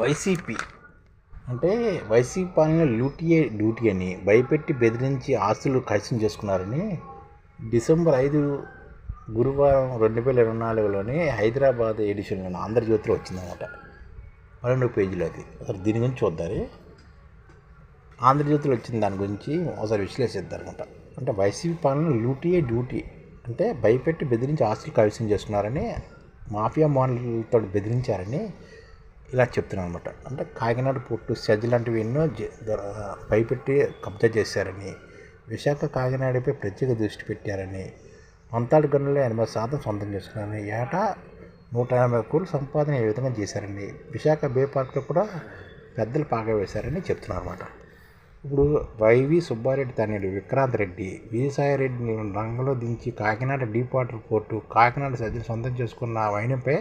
YCP అంటే YCP పాలన లూటియే duty అని భయపెట్టి బెదిరించి ఆస్తులు కైసం చేసుకున్నారని డిసెంబర్ ఐదు గురువారం రెండు వేల ఇరవై నాలుగులోనే హైదరాబాద్ ఎడిషన్లో ఆంధ్రజ్యోతిలో వచ్చిందన్నమాట. పన్నెండు పేజీలు అది. అసలు దీని గురించి చూద్దారి ఆంధ్రజ్యోతిలో వచ్చిన దాని గురించి ఒకసారి విశ్లేషిద్దాం అనమాట అంటే వైసీపీ పాలన లూటియే డ్యూటీ అంటే భయపెట్టి బెదిరించి ఆస్తులు కైవసం చేసుకున్నారని మాఫియా మోడల్తో బెదిరించారని ఇలా చెప్తున్నాను అనమాట అంటే కాకినాడ పోర్టు సెజ్ లాంటివి ఎన్నో పైపెట్టి కబ్జా చేశారని విశాఖ కాకినాడపై ప్రత్యేక దృష్టి పెట్టారని మంతాడు గనుల్లో ఎనభై శాతం సొంతం చేసుకున్నారని ఏటా నూట ఎనభై కోట్లు సంపాదన ఏ విధంగా చేశారని విశాఖ బే పార్క్లో కూడా పెద్దలు పాగా వేశారని చెప్తున్నారు అనమాట ఇప్పుడు వైవి సుబ్బారెడ్డి తనయుడు విక్రాంత్ రెడ్డి విజయసాయిరెడ్డిని రంగంలో దించి Kakinada deep water port Kakinada సజ్జను సొంతం చేసుకున్న వైనపై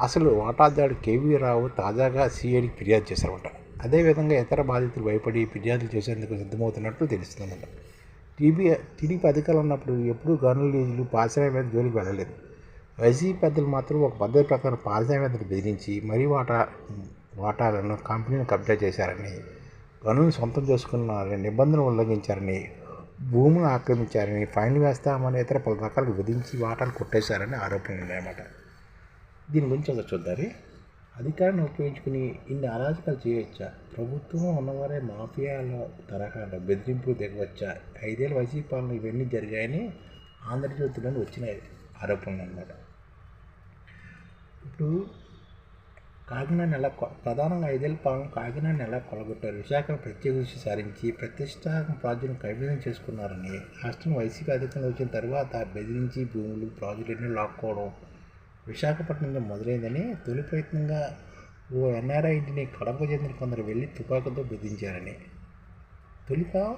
అసలు వాటాదారుడు కేవీ రావు తాజాగా సిఐడికి ఫిర్యాదు చేశారన్నమాట. అదేవిధంగా ఇతర బాధితులు భయపడి ఫిర్యాదులు చేసేందుకు సిద్ధమవుతున్నట్లు తెలుస్తుందన్నమాట. టీబీ టీడీపీ అధికారులు ఉన్నప్పుడు ఎప్పుడూ గనుల లీజులు పారిశ్రామిక జోలికి వెళ్ళలేదు. వైసీపీ పెద్దలు మాత్రం ఒక పద్ధతి ప్రకారం పారిశ్రామికతను బెదిరించి మరీ వాటా వాటాలను కంపెనీని కబ్జా చేశారని గనులను సొంతం చేసుకున్నారని నిబంధనలు ఉల్లంఘించారని భూములను ఆక్రమించారని ఫైన్ వేస్తామని ఇతర పలు రకాలకు విధించి వాటాలు కొట్టేశారని ఆరోపణలు ఉన్నాయన్నమాట. దీని గురించి ఒకసారి చూద్దారి అధికారాన్ని ఉపయోగించుకుని ఇన్ని అరాజకాలు చేయవచ్చా ప్రభుత్వం ఉన్నవారే మాఫియాల తరహాలో బెదిరింపులు దిగవచ్చా? ఐదేళ్ళ వైసీపీ పాలన ఇవన్నీ జరిగాయని ఆంధ్రజ్యోతిలో వచ్చిన ఆరోపణలు అన్నమాట. ఇప్పుడు కాకినాడ నెల కొ- ప్రధానంగా ఐదేళ్ళ పాలన కాకినాడ నెల కొలగొట్టారు? విశాఖను ప్రత్యేక దృష్టి సారించి ప్రతిష్టాత్మక ప్రాజెక్టును కైవసం చేసుకున్నారని రాష్ట్రం వైసీపీ అధికారంలో వచ్చిన తర్వాత బెదిరించి భూములు ప్రాజెక్టులన్నీ లాక్కోవడం విశాఖపట్నంలో మొదలైందని తొలి ప్రయత్నంగా ఓ ఎన్ఆర్ఐ ఇంటిని కడప చెందిన కొందరు వెళ్ళి తుపాకుతో బెదిరించారని. తొలిక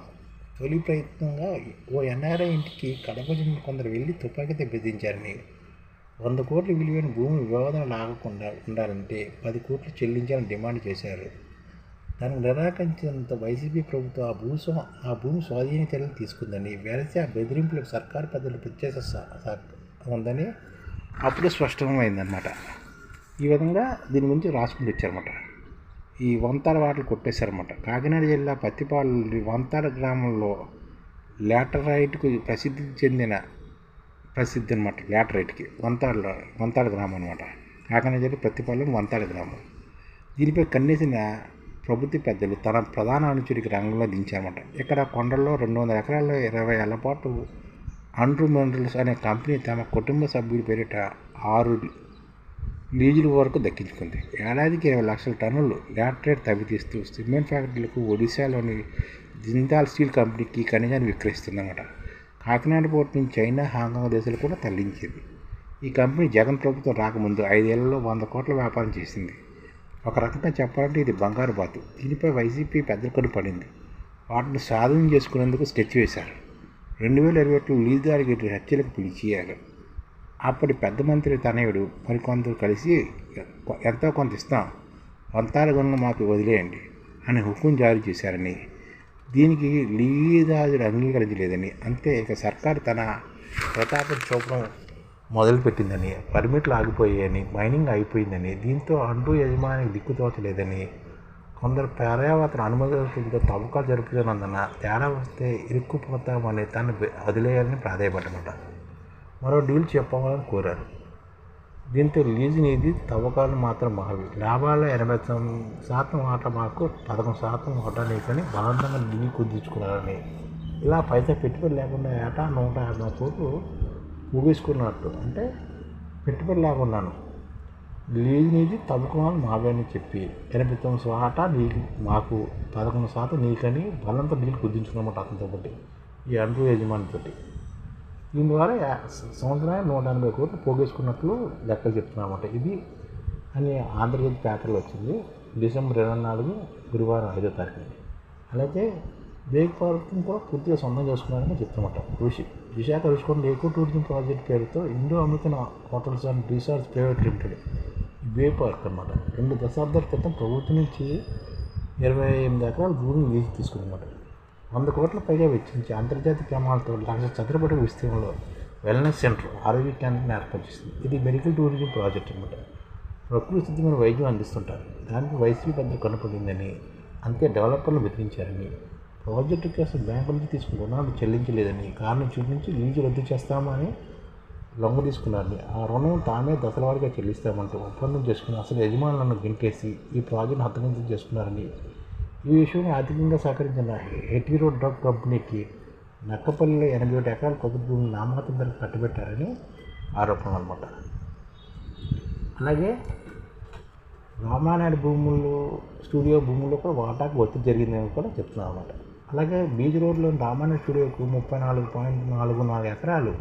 తొలి ప్రయత్నంగా ఓ ఎన్ఆర్ఐ ఇంటికి కడప చెందిన కొందరు వెళ్ళి తుపాకీతో బెదిరించారని. వంద కోట్ల విలువైన భూమి వివాదం లాగకుండా ఉండాలంటే పది కోట్లు చెల్లించాలని డిమాండ్ చేశారు. దానికి నిరాకరించినంత వైసీపీ ప్రభుత్వం ఆ భూస్వా ఆ భూమి స్వాధీన చర్యలు తీసుకుందని వేరసి ఆ బెదిరింపులకు సర్కారు పెద్దలు ప్రత్యేక స- ఉందని అప్పుడు స్పష్టమైందనమాట ఈ విధంగా దీని గురించి రాసుకుంటూ వచ్చారన్నమాట. ఈ వంతాల వాటలు కొట్టేశారన్నమాట. కాకినాడ జిల్లా పత్తిపాలు వంతాల గ్రామంలో లాటరైట్కు ప్రసిద్ధి చెందిన ప్రసిద్ధి అనమాట లాటరైట్కి. వంతాడ వంతాడ గ్రామం అనమాట కాకినాడ జిల్లా ప్రతిపాలెం వంతాడ గ్రామం. దీనిపై కన్నేసిన ప్రభుత్వ పెద్దలు తన ప్రధాన అనుచరికి రంగంలో దించారన్నమాట. ఇక్కడ కొండల్లో రెండు వందల ఎకరాల్లో ఇరవై ఏళ్ళ పాటు అండ్రూ మినరల్స్ అనే కంపెనీ తమ కుటుంబ సభ్యుడి పేరిట ఆరు లీజుల వరకు దక్కించుకుంది. ఏడాదికి ఇరవై లక్షల టన్నులు లాటరేట్ తవ్వితీస్తూ సిమెంట్ ఫ్యాక్టరీలకు ఒడిశాలోని జిందాల్ స్టీల్ కంపెనీకి ఖనిజాన్ని విక్రయిస్తుందన్నమాట. కాకినాడ పోర్ట్ నుంచి చైనా హాంకాంగ్ దేశాలు కూడా తరలించింది. ఈ కంపెనీ జగన్ ప్రభుత్వం రాకముందు ఐదేళ్ళలో వంద కోట్ల వ్యాపారం చేసింది. ఒక రకంగా చెప్పాలంటే ఇది బంగారు బాతు. దీనిపై వైసీపీ పెద్దల కడు పడింది వాటిని సాధన చేసుకునేందుకు స్కెచ్ వేశారు. రెండు వేల ఇరవై ఒకటిలో లీజుదారికి హత్యలకు పిలిచేయారు అప్పటి పెద్ద మంత్రి తనయుడు మరికొందరు కలిసి ఎంతో కొంత ఇస్తాం వంతాల గనులు మాకు వదిలేయండి అని హుకుం జారీ చేశారని. దీనికి లీజాదుడు అంగీకరించలేదని అంతే ఇక సర్కారు తన ప్రతాపం చూపడం మొదలుపెట్టిందని పర్మిట్లు ఆగిపోయాయని మైనింగ్ అయిపోయిందని దీంతో అంటూ యజమానికి దిక్కుతోచలేదని కొందరు పర్యావరణ అనుమతులతో తవ్వకాలు జరుపుతున్నందున తేడా వస్తే ఇరుక్కుపోతామని తను వదిలేయాలని ప్రాధాయపడ్డమాట మరో డీల్ చెప్పాలని కోరారు. దీంతో లీజు నిధి తవ్వకాలు మాత్రం మావి లాభాల్లో ఎనభై తొమ్మిది శాతం ఆట మాకు పదకొండు శాతం ఆట నీకని బలవంతంగా డీల్ కుదించుకున్నారని. ఇలా పైసా పెట్టుబడి లేకుండా ఏటా నూట యాభై కోట్లు ముగించుకున్నట్టు అంటే పెట్టుబడి లేకున్నాను లీజు పదకొండు తవ్వుకోవాలని చెప్పి ఎనభై తొమ్మిది శాత నీ మాకు పదకొండు శాతం నీకని బలంతో నీళ్ళు కుదించుకున్నమాట అతనితో పాటు ఈ అండ్రూ యజమానితోటి. దీని ద్వారా సంవత్సరానికి నూట ఎనభై కోట్లు పోగేసుకున్నట్లు లెక్కలు చెప్తున్నామన్నమాట ఇది అని ఆంధ్రప్రదేశ్ పేపర్లో వచ్చింది. డిసెంబర్ ఇరవై నాలుగు గురువారం ఐదో తారీఖున. అలాగే బేగ్ పార్క్ని కూడా పూర్తిగా సొంతం చేసుకున్నారని చెప్తున్నమాట Rishi. Visakha Rushikonda eco tourism project పేరుతో Indo American hotels and resorts private limited. ఈ పార్క్ అనమాట రెండు దశాబ్దాల క్రితం ప్రభుత్వం నుంచి ఇరవై ఎనిమిది ఎకరాల భూమిని లీజు తీసుకుందన్నమాట వంద కోట్ల పైగా వెచ్చించి అంతర్జాతీయ ప్రమాణాలతో లక్ష చదరపడి విస్తీర్ణంలో వెల్నెస్ సెంటర్ ఆరోగ్య కేంద్రాన్ని ఏర్పాటు చేసింది. ఇది మెడికల్ టూరిజం ప్రాజెక్ట్ అనమాట ప్రకృతి సిద్ధమైన వైద్యం అందిస్తుంటారు. దానికి వైసీపీ పెద్దలు కనపడిందని అంతే డెవలపర్లు బెదిరించారని ప్రాజెక్టు కోసం బ్యాంకు నుంచి తీసుకున్న రుణాలు చెల్లించలేదని కారణం చూపించి లీజు రద్దు చేస్తామని లొంగ తీసుకున్నారని ఆ రుణం తామే దశలవారీగా చెల్లిస్తామంటూ ఒప్పందం చేసుకుని అసలు యజమానులను గింటేసి ఈ ప్రాజెక్ట్ హస్తగతం చేసుకున్నారని ఈ విషయాన్ని ఆర్థికంగా సహకరించిన హెటీరో డ్రగ్ కంపెనీకి నక్కపల్లిలో ఎనభై ఒకటి ఎకరాల కొద్ది భూమిని నామాత్రం ధరకు కట్టబెట్టారని ఆరోపణలు అనమాట అలాగే రామానాయుడు భూముల్లో స్టూడియో భూముల్లో కూడా వాటాకు ఒత్తిడి జరిగిందని కూడా చెప్తున్నాం అనమాట అలాగే బీచ్ రోడ్లోని రామానాయుడు స్టూడియోకు ముప్పై నాలుగు పాయింట్ నాలుగు నాలుగు ఎకరాలు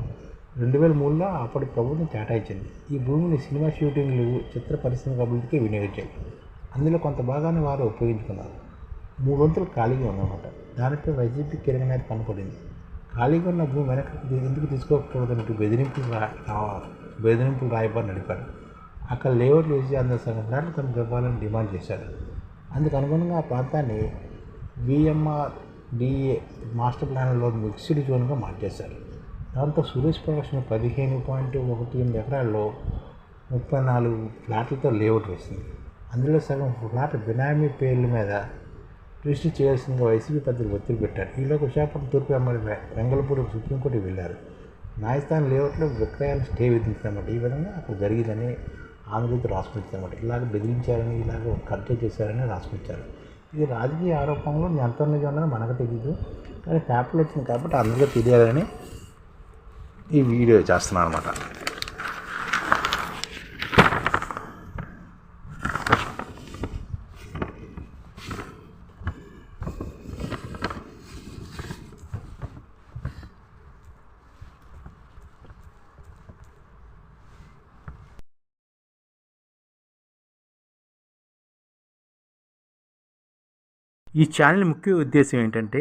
రెండు వేల మూడులో అప్పటి ప్రభుత్వం కేటాయించింది. ఈ భూమిని సినిమా షూటింగ్లు చిత్ర పరిశ్రమ అభివృద్ధికి వినియోగించాయి. అందులో కొంత భాగాన్ని వారు ఉపయోగించుకున్నారు. మూడు వంతులు ఖాళీగా ఉందన్నమాట. దానిపై వైసీపీ కీలకనేత కనపడింది. ఖాళీగా ఉన్న భూమి వెనక్కి ఎందుకు తీసుకోకూడదంటూ బెదిరింపులు రా బెదిరింపులు రాయబారి నడిపారు అక్కడ లేఅవుట్లు వేసి అందరి సగం దాంట్లో తమకు ఇవ్వాలని డిమాండ్ చేశారు. అందుకు అనుగుణంగా ఆ ప్రాంతాన్ని విఎంఆర్ డిఏ మాస్టర్ ప్లాన్లో మిక్స్డ్ జోన్గా మార్చేశారు. దాంతో సురేష్ ప్రొడక్షన్ పదిహేను పాయింట్ ఒకటి ఎనిమిది ఎకరాల్లో ముప్పై నాలుగు ఫ్లాట్లతో లేఅవుట్ వేసింది. అందులో సగం ఫ్లాట్ బినామీ పేర్ల మీద రిజిస్టర్ చేయాల్సిందిగా వైసీపీ పెద్దలు ఒత్తిడి పెట్టారు. ఈలోకి విశాఖపట్నం తూర్పు ఎమ్మెల్యే వెంగళపూడికి సుప్రీంకోర్టుకి వెళ్ళారు. న్యాయస్థానం లేఅవుట్లో విక్రయాలు స్టే విధించారన్నమాట ఈ విధంగా అక్కడ జరిగిందని ఆంధ్రజ్యోతి రాసుకొచ్చారన్నమాట ఇలాగ బెదిరించారని ఇలాగ కబ్జా చేశారని రాసుకొచ్చారు. ఇది రాజకీయ ఆరోపణలు ఎంత నిజం ఉన్నది మనకు తెలియదు కానీ పేపర్లు వచ్చింది కాబట్టి అందరికీ తెలియాలని ఈ వీడియో చేస్తున్నాను అనమాట ఈ ఛానల్ ముఖ్య ఉద్దేశం ఏంటంటే